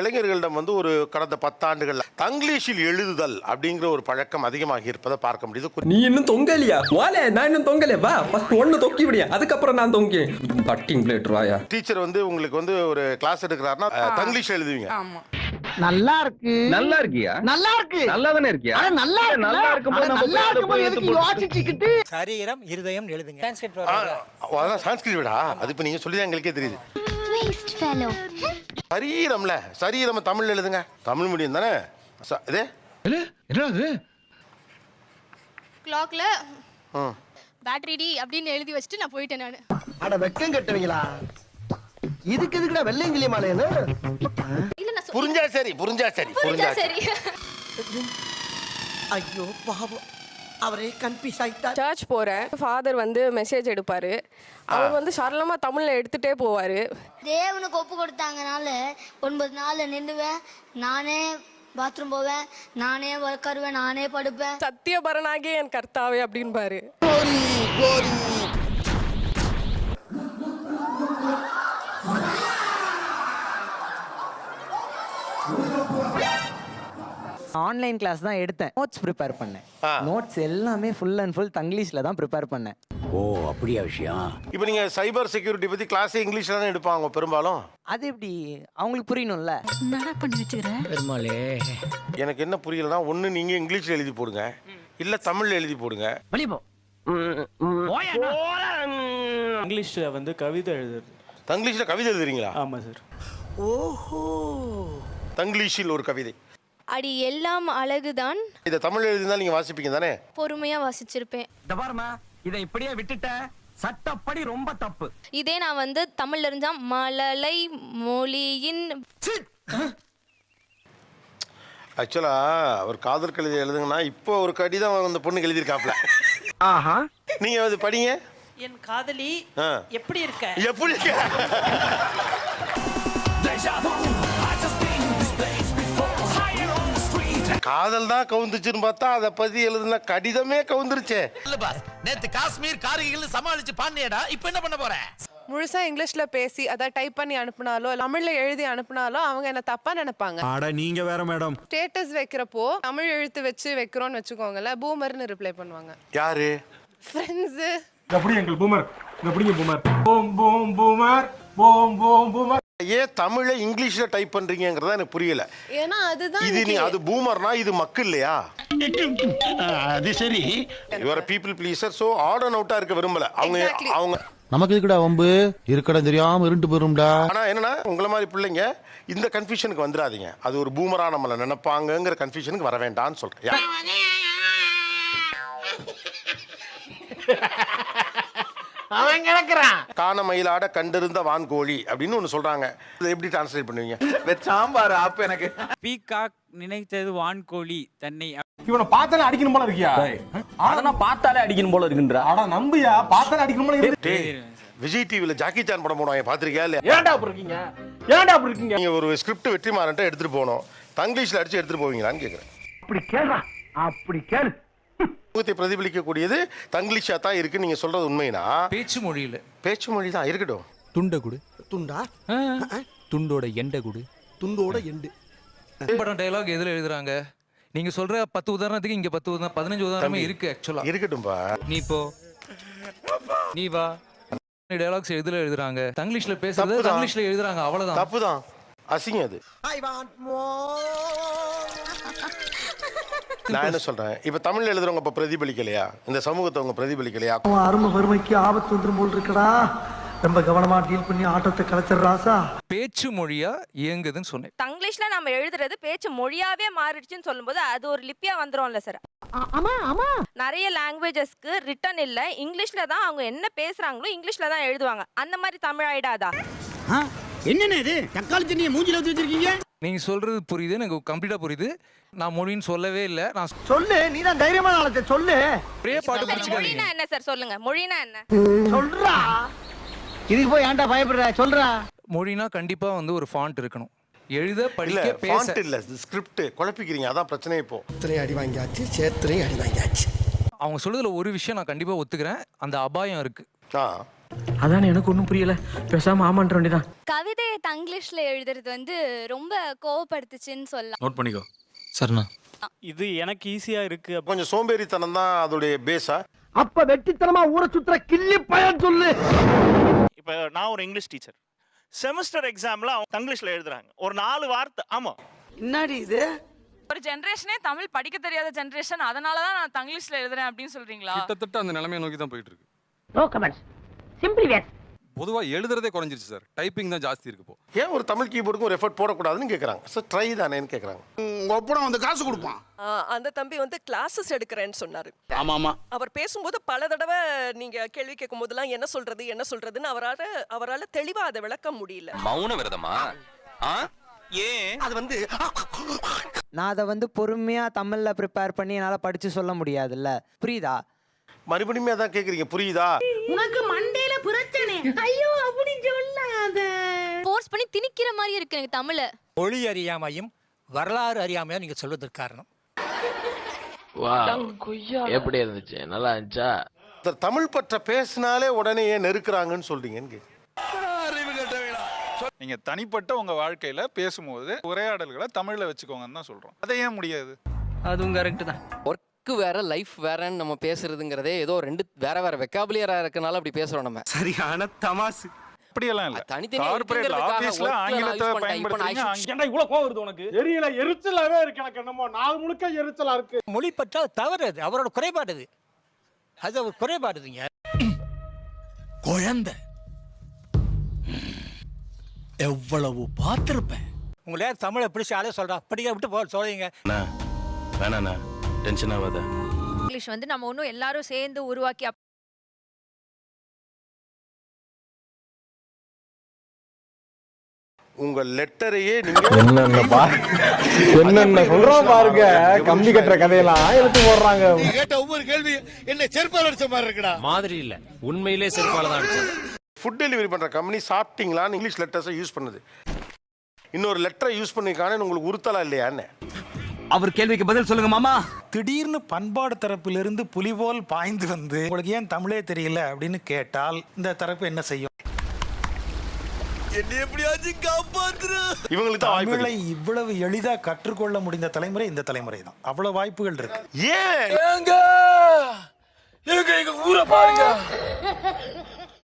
இளைஞர்களிடம் வந்து ஒரு கடந்த பத்தாண்டுகள்ல தங்கிலீஷில் எழுதுதல் அப்படிங்கிற ஒரு பழக்கம் அதிகமாகி இருப்பதை பார்க்க முடியுது. நீ இன்னும் தொங்கலையா? வாலே நான் இன்னும் தொங்கல. வா ஃபர்ஸ்ட் ஒன்னு தொக்கி விடியா. அதுக்கப்புறம் நான் தொங்கி கட்டிங் பிளேட் வாயா? டீச்சர் வந்து உங்களுக்கு வந்து ஒரு கிளாஸ் எடுக்கிறாருன்னா தங்கிலீஷ் எழுதுவீங்க. ஆமா. நல்லா இருக்கு. நல்லா இருக்கியா? நல்லா இருக்கு. நல்லா தானே இருக்கியா நல்லா நல்லா இருக்கும்போது நம்ம நல்லா இருக்கும்போது எதுக்கு யோசிச்சுக்கிட்டு? சரீரம் இருதயம் எழுதுங்க. ஆ, அதெல்லாம் சான்ஸ்கிரிட் விடா. அது இப்ப நீங்க சொல்லி தான் எங்களுக்கே தெரியுது. Waste fellow. சரீரம்ல. சரீரம் தமிழ் எழுதுங்க. தமிழ் மீடியம் தானே? ச- இதே? என்னடா அது கிளாக்ல ம். பேட்டரி டி அப்படின்னு எழுதி வச்சுட்டு நான் போயிட்டேன் நான். அட வெக்கம் கட்டுவீங்களா? இதுக்கு எதுக்குடா வெள்ளையங்கிலி மாலையன்னு இல்ல நான் புரிஞ்சா சரி புரிஞ்சா சரி புரிஞ்சா சரி. ஐயோ பாவம். அவரே கன்ஃபியூஸ் ஆயிட்டா சர்ச் போறேன். ஃபாதர் வந்து மெசேஜ் எடுப்பாரு. அவர் வந்து சரளமா தமிழ்ல எடுத்துட்டே போவாரு. தேவனுக்கு ஒப்பு கொடுத்தாங்கனால ஒன்பது நாள்ல நின்னுவேன் நானே பாத்ரூம் போவேன். நானே உட்காருவேன் நானே படுப்பேன். சத்தியபரனாகே என் கர்த்தாவே அப்படின்பாரு. ஆன்லைன் கிளாஸ் தான் எடுத்தேன். நோட்ஸ் ப்ரிப்பேர் பண்ணேன். நோட்ஸ் எல்லாமே ஃபுல் அண்ட் ஃபுல் தங்கிலீஷ்ல தான் ப்ரிப்பேர் பண்ணேன். இப்போ நீங்க சைபர் செக்யூரிட்டி பத்தி கிளாஸ் இங்கிலீஷ்ல தான் எடுப்பாங்க பெரும்பாலும்? அது எப்படி? அவங்களுக்கு புரியணும்ல. பெருமாளே. எனக்கு என்ன புரியலன்னா ஒண்ணு நீங்க இங்கிலீஷ்ல எழுதி போடுங்க. இல்ல தமிழ்ல எழுதி போடுங்க. இங்கிலீஷ்ல வந்து கவிதை எழுதுறது. தங்கிலீஷ்ல கவிதை எழுதுறீங்களா? ஆமா சார். தங்கிலீஷில் ஒரு கவிதை. அடி எல்லாம் அழகுதான். இதை தமிழ் எழுதினா நீங்க வாசிப்பீங்க தானே? பொறுமையா வாசிச்சிருப்பேன். இந்த பாருமா இதை இப்படியே விட்டுட்ட சட்டப்படி ரொம்ப தப்பு. இதே நான் வந்து தமிழ்ல இருந்தா மழலை மொழியின் ஆக்சுவலா அவர் காதல் கவிதை எழுதுங்கன்னா இப்போ ஒரு கடிதம் அந்த பொண்ணுக்கு எழுதியிருக்காப்ல ஆஹா. நீங்க அது படிங்க. என் காதலி ஆ. எப்படி இருக்க? எப்படி இருக்கு? காதல் தான் கவுந்துச்சுன்னு பார்த்தா அதை பத்தி எழுதுன கடிதமே கவுந்துருச்சே. நேத்து காஷ்மீர் கார்கில் சமாளிச்சு பாண்டியடா இப்ப என்ன பண்ண போற? முழுசா இங்கிலீஷ்ல பேசி அதை டைப் பண்ணி அனுப்புனாலோ தமிழ்ல எழுதி அனுப்புனாலோ அவங்க என்ன தப்பா நினைப்பாங்க. அட நீங்க வேற மேடம் ஸ்டேட்டஸ் வைக்கிறப்போ தமிழ் எழுத்து வச்சு வைக்கிறோம்னு வச்சுக்கோங்களேன் பூமர்னு ரிப்ளை பண்ணுவாங்க. யாரு? ஃப்ரெண்ட்ஸ் எப்படி எங்கள் பூமர் எப்படிங்க boomer boom boom boomer boom boom boomer ஏன் தமிழை இங்கிலீஷ்ல டைப் பண்றீங்கங்கிறதா எனக்கு புரியல. ஏன்னா அதுதான் இது நீ அது பூமர்னா இது மக்கு இல்லையா? அது சரி. இவர people pleaser so odd and அவுட்டா இருக்க விரும்பல. அவங்க Exactly. அவங்க நமக்கு எதுக்குடா வம்பு? இருக்கடம் தெரியாம இருண்டு போயிரும்டா. ஆனா என்னன்னா உங்கள மாதிரி பிள்ளைங்க இந்த கன்ஃபியூஷனுக்கு வந்துடாதீங்க. அது ஒரு பூமரா நம்மள நினைப்பாங்கங்கிற கன்ஃபியூஷனுக்கு வர வேண்டாம்னு சொல்றேன். யா- அவன் கிடக்குறான். காண மயிலாட கண்டிருந்த வான்கோழி அப்படின்னு ஒண்ணு சொல்றாங்க. இதை எப்படி டிரான்ஸ்லேட் பண்ணுவீங்க? சாம்பார் ஆப் எனக்கு. பீகாக் நினைத்தது வான்கோழி தன்னை இவனை பார்த்தாலே அடிக்கணும் போல இருக்கியா? அதெல்லாம் பார்த்தாலே அடிக்கணும் போல இருக்குன்றா. அட நம்பியா? பார்த்தாலே அடிக்கணும் போல இருக்கு. விஜய் டிவில ஜாக்கி சான் படம் போடுவாங்க பாத்திருக்கியா இல்லையா? ஏன்டா அப்படி இருக்கீங்க? ஏன்டா அப்படி இருக்கீங்க? நீங்க ஒரு ஸ்கிரிப்ட் வெற்றிமாறன்ட்ட எடுத்துட்டு போகணும். தங்கிலீஷ்ல அடிச்சு எடுத்துட்டு போவீங்களான்னு கேக்குறேன். அப்படி கேளுடா அப்படி கேளு. சமூகத்தை பிரதிபலிக்கக்கூடியது தங்கிலீஷா தான் இருக்கு நீங்க சொல்றது உண்மைனா? பேச்சு மொழியில பேச்சு மொழி தான் இருக்கட்டும். துண்ட குடு. துண்டா? துண்டோட எண்ட குடு. துண்டோட எண்டு. படம் டயலாக் எதுல எழுதுறாங்க? நீங்க சொல்ற பத்து உதாரணத்துக்கு இங்க பத்து உதாரணம் பதினஞ்சு உதாரணமே இருக்கு ஆக்சுவலா இருக்கட்டும்பா. நீ போ. நீ வா. டயலாக்ஸ் எதுல எழுதுறாங்க? தங்கிலீஷ்ல பேசுறது. தங்கிலீஷ்ல எழுதுறாங்க அவ்வளவுதான். தப்புதான். அசிங்கம் அது. ஐ வாண்ட் மோர் நான் என்ன சொல்றேன்? இப்ப தமிழ்ல எழுதுறவங்க இப்ப பிரதிபலிக்கலையா? இந்த சமூகத்தை அவங்க பிரதிபலிக்கலையா? அருமை வறுமைக்கு ஆபத்து வந்துரும் போல் இருக்கடா. ரொம்ப கவனமா டீல் பண்ணி ஆட்டத்தை கலைச்சிடுறாசா பேச்சு மொழியா இயங்குதுன்னு சொன்னேன். தங்கிலீஷ்ல நம்ம எழுதுறது பேச்சு மொழியாவே மாறிடுச்சுன்னு சொல்லும்போது அது ஒரு லிப்பியா வந்துரும்ல சார் நிறைய லாங்குவேஜஸ்க்கு ரிட்டன் இல்ல. இங்கிலீஷ்ல தான் அவங்க என்ன பேசுறாங்களோ இங்கிலீஷ்ல தான் எழுதுவாங்க. அந்த மாதிரி தமிழ் ஆயிடாதா என்னென்ன இது? தக்காளி தண்ணியை மூஞ்சில ஊத்தி வச்சிருக்கீங்க? நீங்க சொல்றது புரியுது எனக்கு கம்ப்ளீட்டா புரியுது. நான் மொழின்னு சொல்லவே இல்லை. நான் சொல்லு நீ தான் தைரியமான ஆளத்தை சொல்லு. ஒரே பாட்டு மொழினா என்ன சார் சொல்லுங்க? மொழினா என்ன? சொல்றா. இதுக்கு போய் ஏன்டா பயப்படுற? சொல்றா. மொழினா கண்டிப்பா வந்து ஒரு ஃபாண்ட் இருக்கணும். எழுத படிக்க பேச ஃபாண்ட் இல்ல ஸ்கிரிப்ட் குழப்பிக்கிறீங்க அதான் பிரச்சனை இப்போ. சேத்திரையும் அடி வாங்கியாச்சு சேத்திரையும் அடி வாங்கியாச்சு. அவங்க சொல்றதுல ஒரு விஷயம் நான் கண்டிப்பா ஒத்துக்கிறேன். அந்த அபாயம் இருக்கு. ஆ. அதானே எனக்கு ஒன்றும் புரியல. பேசாம ஆமான்ற வேண்டியதான் கவிதையை தங்கிலீஷ்ல எழுதுறது வந்து ரொம்ப கோவப்படுத்துச்சுன்னு சொல்லலாம். நோட் பண்ணிக்கோ. சரிண்ணா இது எனக்கு ஈஸியா இருக்கு. கொஞ்சம் சோம்பேறித்தனம் தான் அதோடைய பேஸா அப்ப வெட்டித்தனமா ஊரை சுத்துற கிள்ளி பயன் சொல்லு. இப்ப நான் ஒரு இங்கிலீஷ் டீச்சர் செமஸ்டர் எக்ஸாம்ல அவங்க தங்கிலீஷ்ல எழுதுறாங்க. ஒரு நாலு வார்த்தை. ஆமா. என்னடி இது? ஒரு ஜென்ரேஷனே தமிழ் படிக்க தெரியாத ஜென்ரேஷன் அதனால தான் நான் தங்கிலீஷ்ல எழுதுறேன் அப்படின்னு சொல்றீங்களா? கிட்டத்தட்ட அந்த நிலைமையை நோக்கி தான் போயிட்டு இருக்கு. நோ கமெண்ட்ஸ் சிம்பிளி வேர் பொதுவா எழுதுறதே குறைஞ்சிருச்சு சார். டைப்பிங் தான் ஜாஸ்தி இருக்கு இப்போ. ஏன் ஒரு தமிழ் கீபோர்டுக்கும் ஒரு எஃபர்ட் போடக்கூடாதுன்னு கேட்குறாங்க சார் ட்ரை தானேன்னு கேட்குறாங்க ஒப்படம் வந்து காசு கொடுப்பான். அந்த தம்பி வந்து கிளாஸஸ் எடுக்கிறேன்னு சொன்னாரு. ஆமா ஆமா. அவர் பேசும்போது பல தடவை நீங்க கேள்வி கேட்கும் போதெல்லாம் என்ன சொல்றது என்ன சொல்றதுன்னு அவரால அவரால தெளிவா அதை விளக்க முடியல. மௌன விரதமா? ஏன்? அது வந்து நான் அதை வந்து பொறுமையா தமிழ்ல ப்ரிப்பேர் பண்ணி என்னால படிச்சு சொல்ல முடியாதுல்ல. புரியுதா? மறுபடியும் அதான் கேட்குறீங்க புரியுதா? உனக்கு மண்டையில பிரச்சனை. ஐயோ அப்படி சொல்லாத. ஃபோர்ஸ் பண்ணி திணிக்கிற மாதிரி இருக்கு எனக்கு தமிழ. மொழி அறியாமையும் வரலாறு அறியாமையும் நீங்க சொல்வதற்கு காரணம். எப்படி இருந்துச்சு? நல்லா இருந்துச்சா? தமிழ் பற்ற பேசினாலே உடனே ஏன் நெருக்குறாங்கன்னு சொல்றீங்கன்னு கேக்குறேன். நீங்க தனிப்பட்ட உங்க வாழ்க்கையில பேசும்போது உரையாடல்களை தமிழ்ல வச்சுக்கோங்கன்னு தான் சொல்றோம். அதை ஏன் முடியாது? அதுவும் கரெக்ட் தான். ஒர்க் வேற லைஃப் வேறன்னு நம்ம பேசுறதுங்கிறதே ஏதோ ரெண்டு வேற வேற வெக்காபுலியரா இருக்கனால அப்படி பேசுறோம் நம்ம. சரியான தமாசு. அப்படியெல்லாம் இல்ல. தனித்தனியா ஆபீஸ்ல ஆங்கிலத்தை ஏன்டா இவ்வளவு கோவம் வருது உனக்கு? தெரியல எரிச்சலாவே இருக்கு எனக்கு என்னமோ. நாள் முழுக்க எரிச்சலா இருக்கு. மொழி பற்றா தவறு அது அவரோட குறைபாடு அது. அது அவர் குறைபாடுதுங்க. குழந்தை. எவ்வளவு பார்த்திருப்பேன். உங்களை தமிழை பிடிச்சி ஆளே சொல்றா. படிக்க விட்டு போ சொல்றீங்க. வேணாண்ணா. டென்ஷன் ஆகாத. இங்கிலீஷ் வந்து நம்ம ஒன்றும் எல்லாரும் சேர்ந்து உருவாக்கி உங்க லெட்டரையே நீங்க என்னென்ன பா என்னென்ன சொல்றோம் பாருங்க. கம்பி கட்டுற கதையெல்லாம் எடுத்து போடுறாங்க. கேட்ட ஒவ்வொரு கேள்வி என்ன செருப்பால் அடிச்ச மாதிரி இருக்குடா. மாதிரி இல்ல. உண்மையிலே செருப்பால தான் அடிச்சது. ஃபுட் டெலிவரி பண்ற கம்பெனி சாப்பிட்டீங்களான்னு இங்கிலீஷ் லெட்டர்ஸை யூஸ் பண்ணுது. இன்னொரு லெட்டரை யூஸ் பண்ணிருக்கானே உங்களுக்கு உறுத்தலா இல்லையான்னு அவர் கேள்விக்கு பதில் சொல்லுங்க மாமா. திடீர்னு பண்பாடு தரப்பிலிருந்து புலி போல் பாய்ந்து வந்து உங்களுக்கு ஏன் தமிழே தெரியல? அப்படின்னு கேட்டால் இந்த தரப்பு என்ன செய்யும்? இவங்களுக்கு தான் வாய்ப்பு தமிழை. இவ்வளவு எளிதா கற்றுக்கொள்ள முடிந்த தலைமுறை இந்த தலைமுறை தான் அவ்வளவு வாய்ப்புகள் இருக்கு. ஏன்